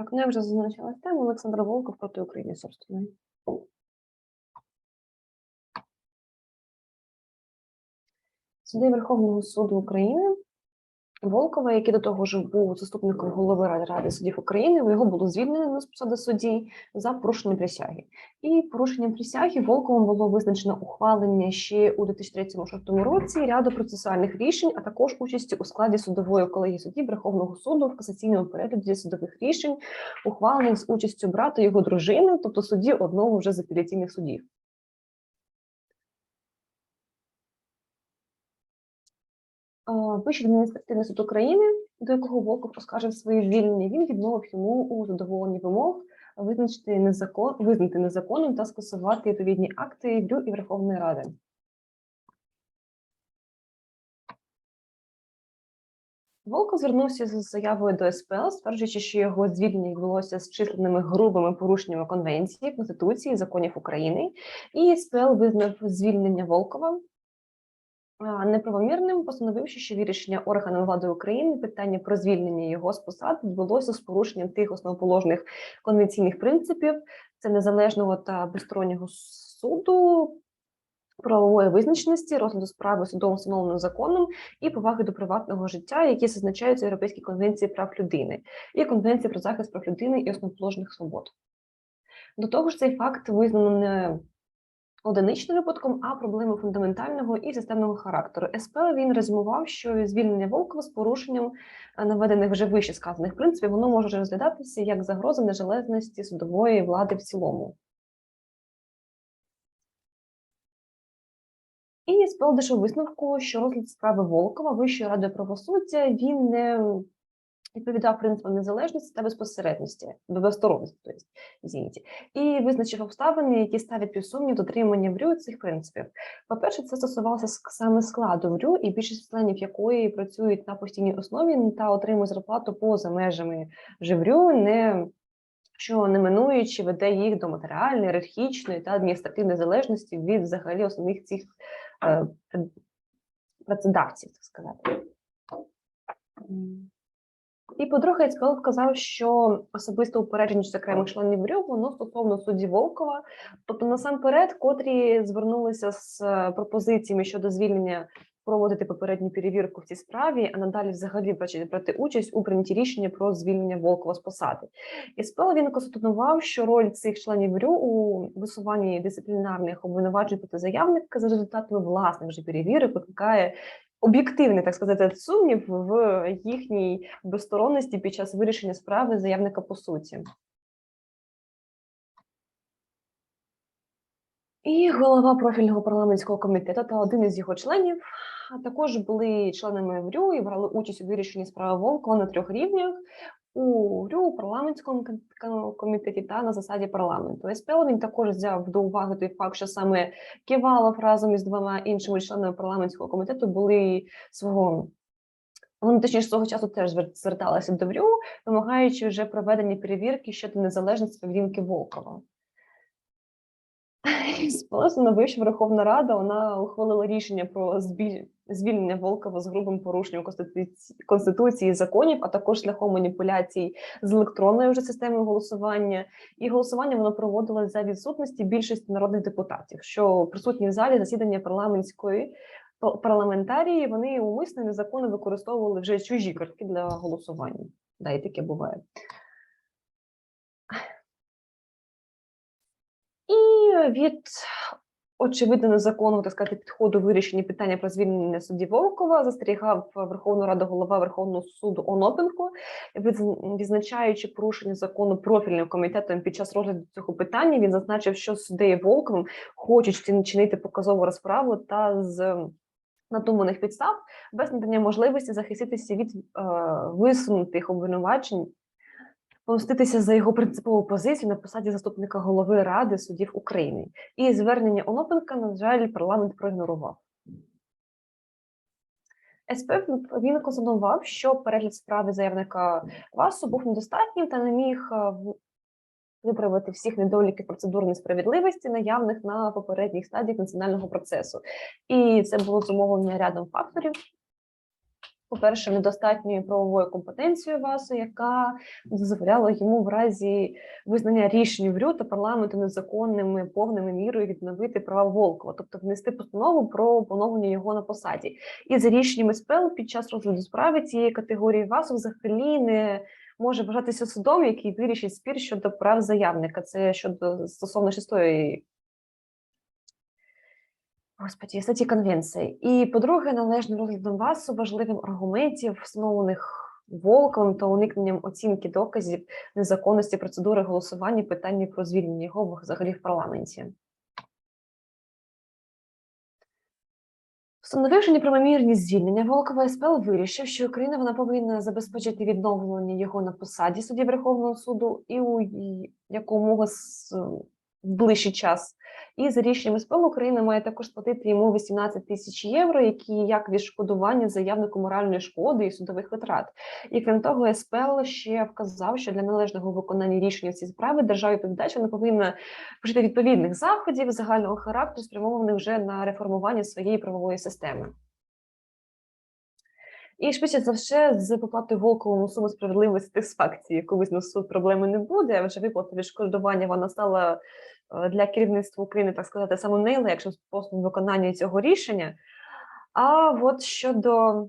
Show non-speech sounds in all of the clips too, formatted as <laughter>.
Так, ну я вже зазначила тему Олександр Волков проти України, собственно. Суди Верховного суду України Волкова, який до того ж був заступником голови Ради Ради суддів України, його було звільнено з посади судді за порушення присяги. І порушенням присяги Волковим було визначено ухвалення ще у 2003-2006 році ряду процесуальних рішень, а також участі у складі судової колегії суддів Верховного суду в касаційному перегляді судових рішень, ухвалених з участю брата його дружини, тобто судді одного вже з апеляційних судів. Вищий адміністративний суд України, до якого Волков оскаржив своє звільнення, він відмовив йому у задоволенні вимог визначити незакон, визнати незаконним та скасувати відповідні акти ВРЮ і Верховної Ради. Волков звернувся з заявою до СПЛ, стверджуючи, що його звільнення відбулося з численними грубими порушеннями Конвенції, Конституції, законів України, і СПЛ визнав звільнення Волкова неправомірним, постановивши, що вирішення органів влади України питання про звільнення його з посад відбулося з порушенням тих основоположних конвенційних принципів, це незалежного та безстороннього суду, правової визначеності, розгляду справи судовим встановленим законом і поваги до приватного життя, які зазначаються в Європейській конвенції прав людини і Конвенції про захист прав людини і основоположних свобод. До того ж, цей факт визнано одиничним випадком, а проблемою фундаментального і системного характеру. СП він резюмував, що звільнення Волкова з порушенням е, наведених вже вище сказаних принципів, воно може розглядатися як загроза нежелезності судової влади в цілому. І СПЛ дійшов висновку, що розгляд справи Волкова Вищої ради правосуддя він не відповідав принципам незалежності та безпосередності, безсторонності, і визначив обставини, які ставлять під сумнів дотримання ВРЮ цих принципів. По-перше, це стосувалося саме складу ВРЮ, і більшість членів якої працюють на постійній основі та отримують зарплату поза межами вже ВРЮ, не що неминуючи веде їх до матеріальної, ієрархічної та адміністративної залежності від взагалі основних цих е, працедавців, так сказати. І по-друге, СПЛ вказав, що особисто упередженість окремих членів РЮ, воно стосовно судді Волкова, тобто насамперед, котрі звернулися з е, пропозиціями щодо звільнення проводити попередню перевірку в цій справі, а надалі взагалі брати брати участь у прийнятті рішення про звільнення Волкова з посади. І СПЛ він констатував, що роль цих членів РЮ у висуванні дисциплінарних обвинувачень проти заявника за результатами власних же перевірок викликає об'єктивний, так сказати, сумнів в їхній безсторонності під час вирішення справи заявника по суті. І голова профільного парламентського комітету та один із його членів також були членами ВРЮ і брали участь у вирішенні справи Волкова на трьох рівнях у РЮ, у парламентському комітеті та на засаді парламенту. СПЛ він також взяв до уваги той факт, що саме Ківалов разом із двома іншими членами парламентського комітету були свого. Вони точніше свого часу теж звер- зверталися до ВРЮ, вимагаючи вже проведення перевірки щодо незалежності поведінки Волкова. <laughs> Сполосено вища Верховна Рада вона ухвалила рішення про збіль- звільнення Волкова з грубим порушенням конституції, конституції законів, а також шляхом маніпуляцій з електронною вже системою голосування. І голосування воно проводилось за відсутності більшості народних депутатів, що присутні в залі засідання парламентської парламентарії вони умисно незаконно використовували вже чужі картки для голосування. Да, і таке буває. І від очевидно незаконного, так сказати, підходу вирішення питання про звільнення судді Волкова застерігав Верховну Раду голова Верховного суду Онопенко, відзначаючи порушення закону профільним комітетом під час розгляду цього питання. Він зазначив, що суддею Волковим хочуть чинити показову розправу та з надуманих підстав без надання можливості захиститися від е, висунутих обвинувачень помститися за його принципову позицію на посаді заступника голови Ради суддів України. І звернення Онопенка, на жаль, парламент проігнорував. СП він констатував, що перегляд справи заявника ВАСу був недостатнім та не міг е, виправити всіх недоліків процедур несправедливості, наявних на попередніх стадіях національного процесу. І це було зумовлено рядом факторів. По-перше, недостатньою правовою компетенцією ВАСу, яка дозволяла йому в разі визнання рішень ВРЮ та парламенту незаконними повними мірою відновити права Волкова, тобто внести постанову про поновлення його на посаді. І за рішеннями СПЛ під час розгляду справи цієї категорії ВАСу взагалі не може вважатися судом, який вирішить спір щодо прав заявника. Це щодо стосовно шестої Господі, статті конвенції. І по-друге, належним розглядом ВАСу важливим аргументів, встановлених Волковим та уникненням оцінки доказів незаконності процедури голосування питання про звільнення його взагалі в парламенті. Встановивши неправомірність звільнення, Волкова СПЛ вирішив, що Україна вона повинна забезпечити відновлення його на посаді судді Верховного суду і у якомога ближчий час. І за рішенням СПЛ Україна має також сплатити йому 18 тисяч євро, які як відшкодування заявнику моральної шкоди і судових витрат. І крім того, СПЛ ще вказав, що для належного виконання рішення в цій справи держава відповідач вона повинна вжити відповідних заходів загального характеру, спрямованих вже на реформування своєї правової системи. І швидше за все, з виплатою Волковому суми справедливої сатисфакції, яку визнав суд, проблеми не буде. Адже виплата відшкодування вона стала е, для керівництва України, так сказати, самим найлегшим способом виконання цього рішення. А от щодо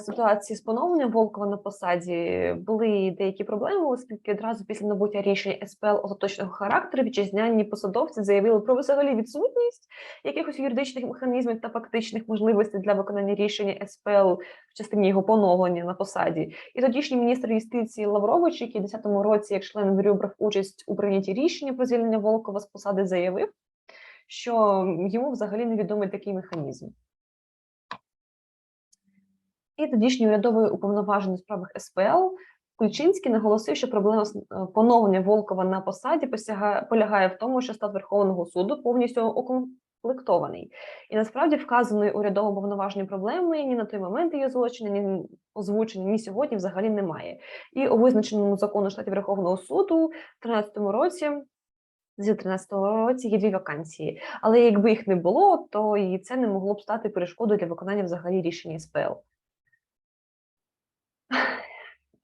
ситуації з поновленням Волкова на посаді були деякі проблеми, оскільки одразу після набуття рішення СПЛ остаточного характеру вітчизняні посадовці заявили про взагалі відсутність якихось юридичних механізмів та фактичних можливостей для виконання рішення СПЛ в частині його поновлення на посаді. І тодішній міністр юстиції Лаврович, який у 2010 році, як член ВРЮ, брав участь у прийнятті рішення про звільнення Волкова з посади, заявив, що йому взагалі невідомий такий механізм. І тодішній урядовий уповноважений у справах СПЛ Ключинський наголосив, що проблема е, поновлення Волкова на посаді полягає в тому, що стат Верховного суду повністю укомплектований. І насправді вказаної урядово уповноваженою проблеми ні на той момент її злочини, ні озвучення, ні сьогодні взагалі немає. І у визначеному закону штатів Верховного суду в 2013 році. З 2013 році є дві вакансії, але якби їх не було, то і це не могло б стати перешкодою для виконання взагалі рішення СПЛ.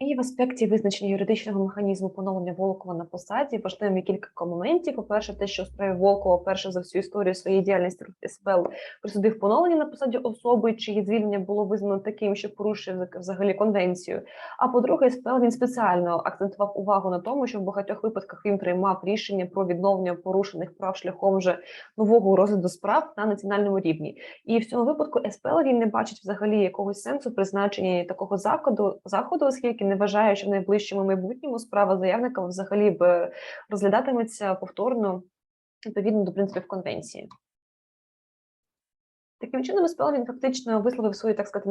І в аспекті визначення юридичного механізму поновлення Волкова на посаді важливим кілька моментів. По-перше, те, що у справі Волкова перше за всю історію своєї діяльності СПЛ присудив поновлення на посаді особи, чиї звільнення було визнано таким, що порушив взагалі конвенцію. А по-друге, СПЛ він спеціально акцентував увагу на тому, що в багатьох випадках він приймав рішення про відновлення порушених прав шляхом вже нового розгляду справ на національному рівні. І в цьому випадку СПЛ він не бачить взагалі якогось сенсу призначення такого заходу, заходу, оскільки не вважає, що в найближчому майбутньому справа заявника взагалі б розглядатиметься повторно відповідно до принципів конвенції. Таким чином, СПЛ він фактично висловив свою, так сказати,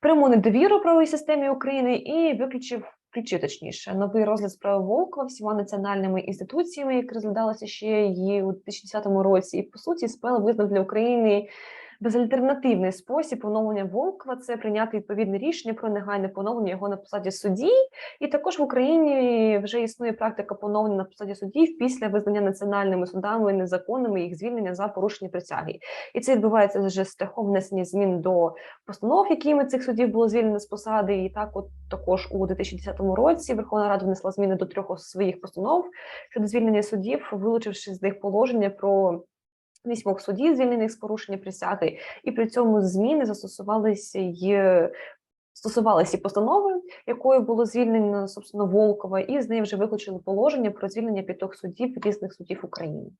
пряму недовіру правовій системі України і виключив, включив точніше, новий розгляд справи Волкова всіма національними інституціями, які розглядалися ще її у 2010 році. І по суті, СПЛ визнав для України безальтернативний спосіб поновлення Волкова це прийняти відповідне рішення про негайне поновлення його на посаді судді. І також в Україні вже існує практика поновлення на посаді суддів після визнання національними судами незаконними їх звільнення за порушення присяги. І це відбувається вже шляхом внесення змін до постанов, якими цих суддів було звільнено з посади. І так, от також у 2010 році Верховна Рада внесла зміни до трьох своїх постанов щодо звільнення суддів, вилучивши з них положення про вісьмох судів, звільнених з порушення присяги, і при цьому зміни застосувалися й стосувалися постанови, якою було звільнено собственно Волкова, і з неї вже виключили положення про звільнення п'ятьох судів різних судів України.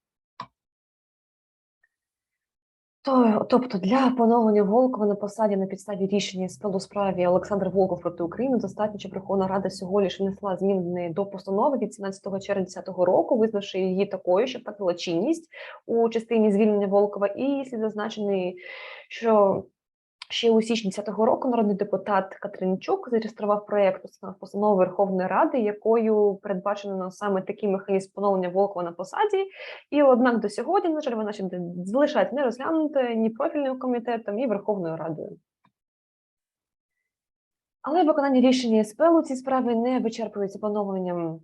То, тобто для поновлення Волкова на посаді на підставі рішення СПЛ справі Олександр Волков проти України достатньо, що Верховна Рада сьогодні лише внесла зміни до постанови від 17 червня 2010 року, визнавши її такою, що втратила чинність у частині звільнення Волкова, і слід зазначений, що Ще у січні 10-го року народний депутат Катеринчук зареєстрував проєкт постанови Верховної Ради, якою передбачено саме такий механізм поновлення Волкова на посаді. І однак до сьогодні, на жаль, вона ще залишається не розглянута ні профільним комітетом, ні Верховною Радою. Але виконання рішення СПЛ у цій справі не вичерпується поновленням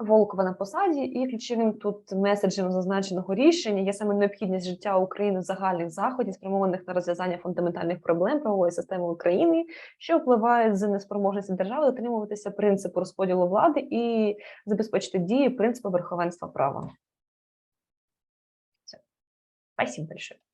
Волкова на посаді, і ключовим тут меседжем зазначеного рішення є саме необхідність життя України загальних заходів, спрямованих на розв'язання фундаментальних проблем правової системи України, що впливають з неспроможності держави дотримуватися принципу розподілу влади і забезпечити дії принципу верховенства права. Все. Спасибо большое.